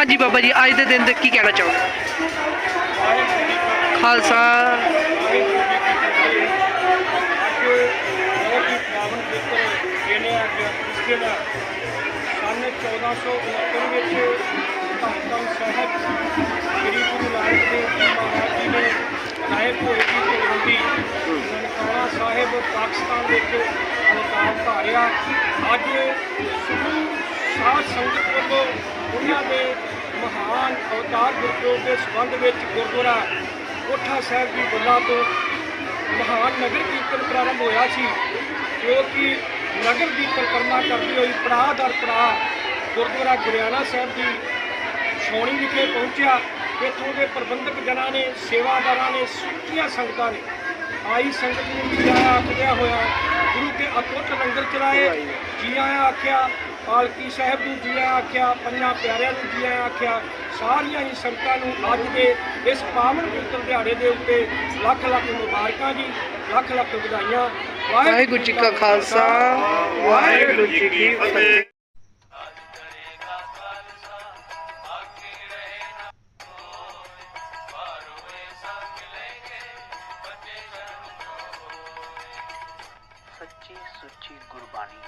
ਹਾਂਜੀ ਬਾਬਾ ਜੀ ਅੱਜ ਦੇ ਦਿਨ ਤੇ ਕੀ ਕਹਿਣਾ ਚਾਹੋਗੇ ਖਾਲਸਾ ਬਹੁਤ ਹੀ ਪਾਵਨ ਪਵਿੱਤਰ ਦਿਨ ਹੈ ਅੱਜ ਇਸ ਦਿਨ ਸੰਨ 1469 ਵਿੱਚ ਧੰਨ ਧੰਨ ਸਾਹਿਬ ਸ੍ਰੀ ਗੁਰੂ ਨਾਨਕ ਦੇਵ ਜੀ ਮਹਾਰਾਜ ਜੀ ਨੇ ਨਾਇਕ ਹੋਏ ਸੀ ਤਲਵੰਡੀ ਨਨਕਾਣਾ ਸਾਹਿਬ ਪਾਕਿਸਤਾਨ ਵਿੱਚ ਅਵਤਾਰ ਧਾਰਿਆ ਅੱਜ ਸਿੱਧੂ ਸਾਧ ਸੰਗਤ ਵੱਲੋਂ ਉਹਨਾਂ ਦੇ ਮਹਾਨ ਅਵਤਾਰ ਗੁਰਪੁਰਬ ਦੇ ਸੰਬੰਧ ਵਿੱਚ ਗੁਰਦੁਆਰਾ ਕੋਠਾ ਸਾਹਿਬ ਦੀ ਬੱਲਾ ਤੋਂ ਮਹਾਨ ਨਗਰ ਕੀਰਤਨ ਪ੍ਰਾਰੰਭ ਹੋਇਆ ਸੀ ਜੋ ਕਿ ਨਗਰ ਦੀ ਪਰਿਕਰਮਾ ਕਰਦੀ ਹੋਈ ਪੜਾਅ ਦਰ ਪੜਾਅ ਗੁਰਦੁਆਰਾ ਗੁਰਿਆਣਾ ਸਾਹਿਬ ਦੀ ਛਾਉਣੀ ਵਿਖੇ ਪਹੁੰਚਿਆ। ਇੱਥੋਂ ਦੇ ਪ੍ਰਬੰਧਕ ਜਨਾਂ ਨੇ ਸੇਵਾਦਾਰਾਂ ਨੇ ਸੁੱਚੀਆਂ ਸੰਗਤਾਂ ਨੇ ਆਈ ਸੰਗਤ ਨੂੰ ਜੀ ਆਇਆਂ ਆਖਦਿਆਂ ਹੋਇਆ ਗੁਰੂ ਕੇ ਅਤੁੱਟ ਲੰਗਰ ਚਲਾਏ ਜੀ ਆਇਆਂ ਆਖਿਆ ਪਾਲਕੀ ਸਾਹਿਬ ਨੂੰ ਜੀ ਆਖਿਆ ਪੰਜਾਂ ਪਿਆਰਿਆਂ ਨੂੰ ਜੀ ਆਖਿਆ ਸਾਰੀਆਂ ਹੀ ਸੰਗਤਾਂ ਨੂੰ ਅੱਜ ਦੇ ਇਸ ਪਾਵਨ ਪਵਿੱਤਰ ਦਿਹਾੜੇ ਦੇ ਉੱਤੇ ਲੱਖ ਲੱਖ ਮੁਬਾਰਕਾਂ ਜੀ ਲੱਖ ਲੱਖ ਵਧਾਈਆਂ। ਵਾਹਿਗੁਰੂ ਜੀ ਕਾ ਖਾਲਸਾ ਵਾਹਿਗੁਰੂ ਜੀ ਕੀ ਫਤਿਹ। ਸੱਚੀ ਸੁੱਚੀ ਗੁਰਬਾਣੀ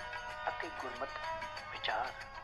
ਅਤੇ ਗੁਰਮਤ विचार